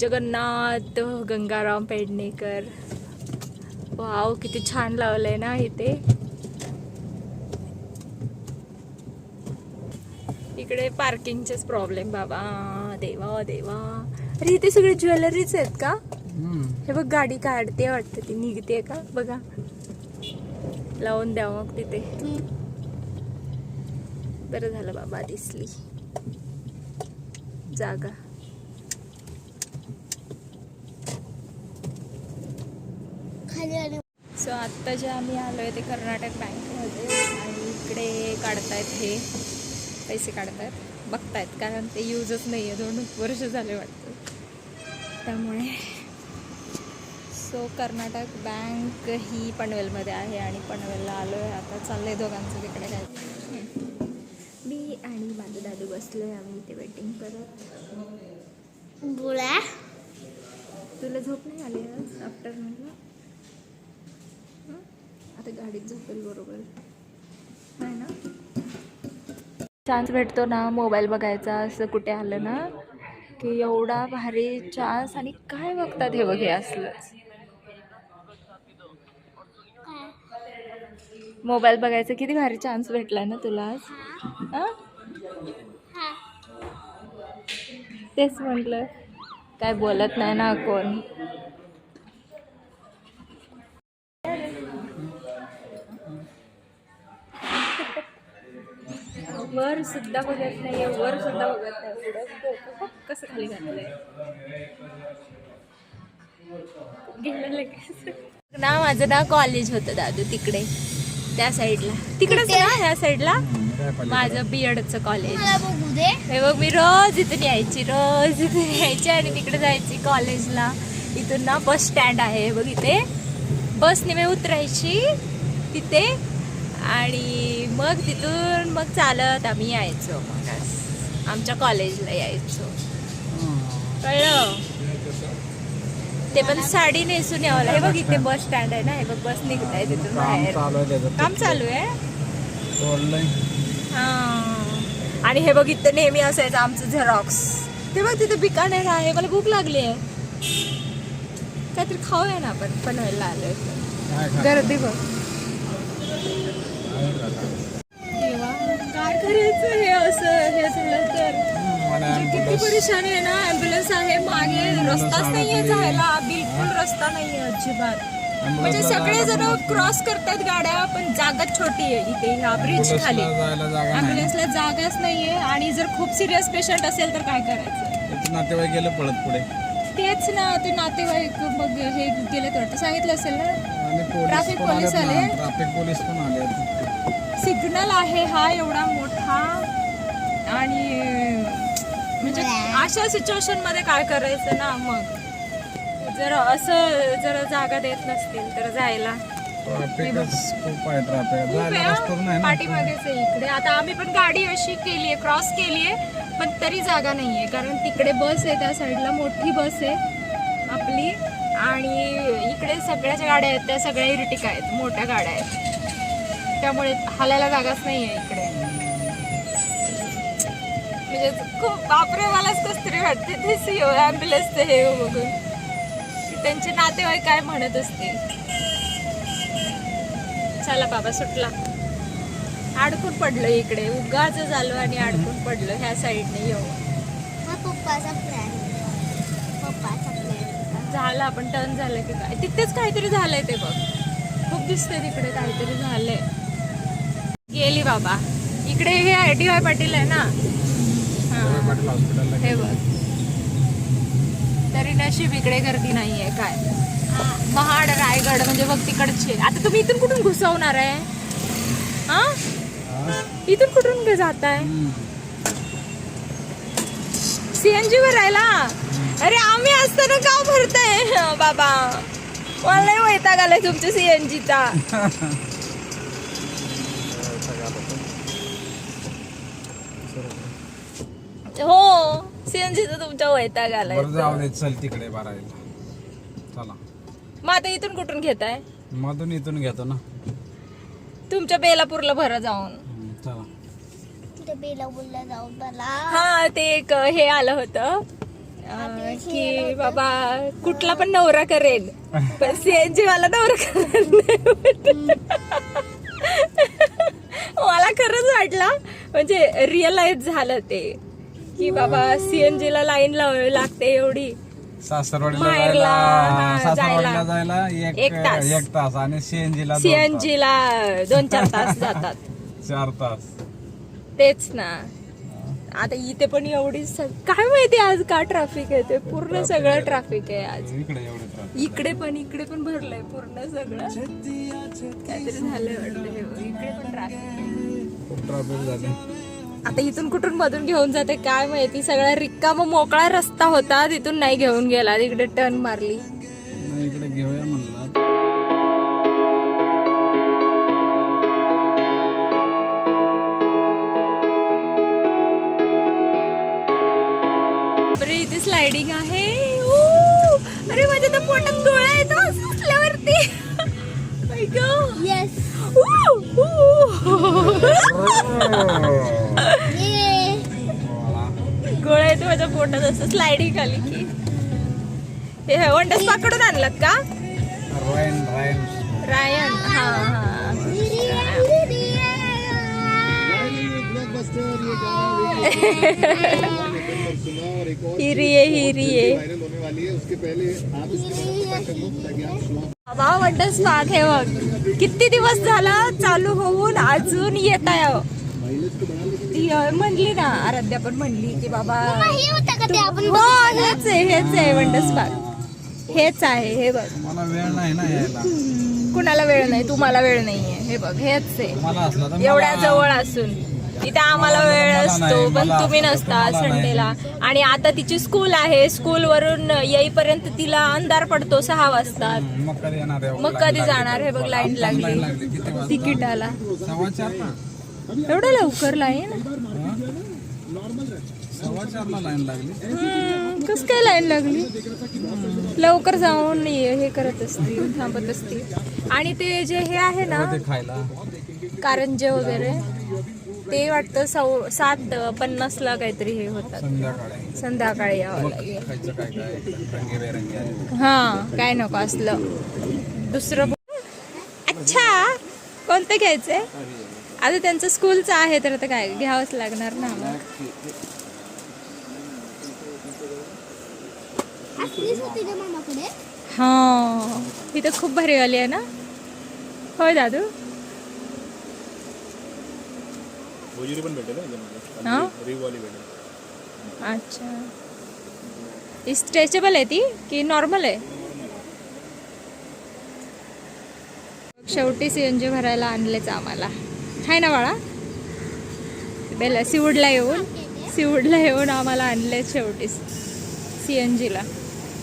Jagannath Gangaram Pednekar. Wow किती छान लावलंय ना इथे इकडे पार्किंगचेच प्रॉब्लेम बाबा. देवा देवा. अरे इथे सगळे ज्वेलरीज आहेत का? हे बघ गाडी काढते वाटतं ती निघते का? बघा. लावून द्या मग तिथे. बरं झालं बाबा दिसली. जागा. सो आत्ता जे आम्ही आलो आहे ते कर्नाटक बँकमध्ये. आणि इकडे काढतायत हे. पैसे काढतायत. बघतायत. कारण ते यूजच नाही आहे दोन वर्ष झाले वाटतं. त्यामुळे. सो कर्नाटक बँक ही पनवेलमध्ये आहे आणि पनवेलला आलो आहे आता चाललं आहे दोघांचं तिकडे काय. मी आणि माझं दादू बसलो आहे आम्ही इथे वेटिंग करत. बोला. तुला झोप नाही आली आज? आफ्टरनूनला? आता गाडीत झोपेल बरोबर. नाही ना? चान्स भेटतो ना मोबाईल बघायचा असं कुठे आलं ना की एवढा भारी चान्स आणि काय बघतात हे बघ हे असलंच मोबाईल बघायचा किती भारी चान्स भेटला ना तुला आज. तेच म्हटलं. काय बोलत नाही ना कोण. वर सुद्धा बघत नाही वर सुद्धा बघत नाही बघ कसं खाली गेलं लगेच. ना माझं ना कॉलेज होतं दादू तिकडे. त्या साईडला तिकडेच ना ह्या साईडला माझं बीएडचं कॉलेज मला बघू दे. हे बघ मी रोज इथून यायची रोज इथून यायची आणि तिकडे जायची कॉलेजला इथून ना बस स्टँड आहे बघ इथे. बसने मी उतरायची तिथे. आणि मग तिथून मग चालत आम्ही यायचो. मग. आमच्या कॉलेजला यायचो. कळलं? ते पण साडी नेसून यावं हे बघ इथे बस स्टँड आहे ना? हे बघ बस निघत आहे तिथून बाहेर. काम चालू आहे. आणि हे बघ इथं नेहमी असायचं आमचं झेरॉक्स ते बघ तिथे बिकानेर आहे. मला भूक लागली आहे. काहीतरी खाऊया ना आपण? पनवेलला आलोय. गर्दी बघ. काय करायचं हे असं? हे झालं तर? म्हणजे किती परेशानी आहे ना? ऍम्ब्युलन्स आहे मागे रस्ताच नाहीये जायला. बिलकुल रस्ता नाहीये अजिबात. म्हणजे सगळे जण क्रॉस करतात गाड्या पण जागा छोटी आहे इथे ह्या ब्रिज खाली. ॲम्ब्युलन्सला जागाच नाहीये. आणि जर खूप सिरियस पेशंट असेल तर काय करायचं? नातेवाईक गेलं पळत पुढे. तेच ना ते नातेवाईक मग हे गेले तर सांगितलं असेल ना? पोलीस आले? ट्रॅफिक पोलीस पण आले सिग्नल आहे हा एवढा मोठा. आणि म्हणजे अशा सिच्युएशनमध्ये काय करायचं ना मग? जर असं जर जागा देत नसतील तर जायला. खूप आहे ट्रॅफिक आहे. नाही पाठीमागेच आहे इकडे. आता आम्ही पण गाडी अशी केली आहे क्रॉस केली आहे पण तरी जागा नाहीये. कारण तिकडे बस आहे त्या साईडला मोठी बस आहे आपली. आणि इकडे सगळ्या ज्या गाड्या आहेत त्या सगळ्या इरटिका आहेत मोठ्या गाड्या आहेत. त्यामुळे हालायला जागाच नाही आहे इकडे. म्हणजे खूप बापरे मलाच कस तरी वाटते ते सीओ ॲम्ब्युलन्सचं हे बघून. त्यांचे नातेवाईक काय म्हणत असते चला बाबा सुटला. अडकून पडलं इकडे. उगाच झालो आणि अडकून पडलं ह्या साईडने येऊ पप्पाचा प्लॅन पप्पा. झालं आपण टर्न झालं की काय? तिथेच काहीतरी झालंय ते बघ. खूप दिसतंय तिकडे काहीतरी झालंय. गेली बाबा. इकडे हे डी वाय पाटील आहे ना? हा. हे बघ. तरी नशीब इकडे गर्दी नाहीये काय? महाड रायगड म्हणजे बघ तिकडचे. आता तुम्ही इथून कुठून घुसवणार आहे? हा? इथून कुठून जात आहे सीएनजी राहिला. अरे आम्ही असताना का भरताय? बाबा मला नाही वैताग आलाय तुमच्या सीएनजीचा. हो सीएनजीचा तुमच्या वैताग आलाय. बरं जाऊ दे चल तिकडे बारावीला चला. मग आता इथून कुठून घेताय? मधून इथून घेतो ना. तुमच्या बेलापूरला भरा जाऊन. तिथे बेला बोलला जाऊ मला हा ते एक हे आलं होतं. अं, की बाबा कुठला पण नवरा करेन पण सीएनजी वाला नवरा करेन मला खरंच वाटलं म्हणजे रिअलाइज झालं ते की बाबा सीएनजी ला लाईन लावावी लागते एवढी. सासरवाडीला माहेरला, जायला हा, सासरवाडीला जायला. जायला एक एक तास. एक तास आणि सीएनजी ला दोन सीएनजी ला दोन चार तास जातात. तास. चार तास. तेच ना. आता इथे पण एवढी काय माहिती आज का ट्रॅफिक आहे ते? पूर्ण सगळं ट्रॅफिक आहे आज. इकडे एवढे त्रास इकडे पण इकडे पण भरलंय पूर्ण सगळं. काहीतरी झालंय वाटतं हे बघ, इकडे पण ट्रॅफिक आहे. खूप ट्रॅफिक झाले आता इथून कुठून मधून घेऊन जाते काय माहिती? सगळा रिकामा मोकळा रस्ता होता तिथून नाही घेऊन गेला. तिकडे टर्न मारली. स्लायडिंग आहे! अरे माझ्या तर पोटात डोळा येतो असं उठल्यावरती My God. येस ऊ! ऊ! ये गोळा येतो माझ्या पोटात असं स्लायडिंग आली की. ते वंडस पाकडून आणलात का? रायन रायन रायन हा हा हिरी आहे हिरी आहे बाबा वंडर्स पार्क हे बघ. किती दिवस झाला चालू होऊन अजून येत आहे ती म्हणली ना आराध्या पण म्हणली की बाबा हे होतं का ते आपण हो हेच आहे हेच आहे वंडर्स पार्क हेच आहे हे बघ. मला वेळ नाही ना यायला. कुणाला वेळ नाही तुम्हाला वेळ नाहीये. हे बघ हेच आहे. एवढ्या जवळ असून. इथे आम्हाला वेळ असतो पण तुम्ही असतो, नसता. संडेला. आणि आता तिची स्कूल आहे स्कूल वरून येईपर्यंत तिला अंधार पडतो सहा वाजता. मग कधी. जाणार हे बघ लाईन लागली. तिकिटाला एवढं लवकर लाईन? कस काय लाईन लागली? लवकर जाऊन ये- हे करत असतील थांबत असतील. आणि ते जे हे आहे ना कारंजे वगैरे ते वाटतं सव सात पन्नासला काहीतरी हे होतात. संध्याकाळी. यावं लागेल. हा काय नको असलं. दुसरं. अच्छा कोणतं घ्यायचंय? आता त्यांचं स्कूलचं आहे तर आता काय घ्यावंच लागणार ना. मग हा इथं खूप भारी वाली आहे ना? होय दादू? भोजिरी पण भेटेल ना भेटेल. अच्छा. स्ट्रेचेबल आहे ती की नॉर्मल आहे? शेवटी सीएनजी भरायला आणलेच आम्हाला. आहे ना बाळा? बेला सिवूडला येऊन सिवूडला येऊन आम्हाला आणले शेवटी सीएनजीला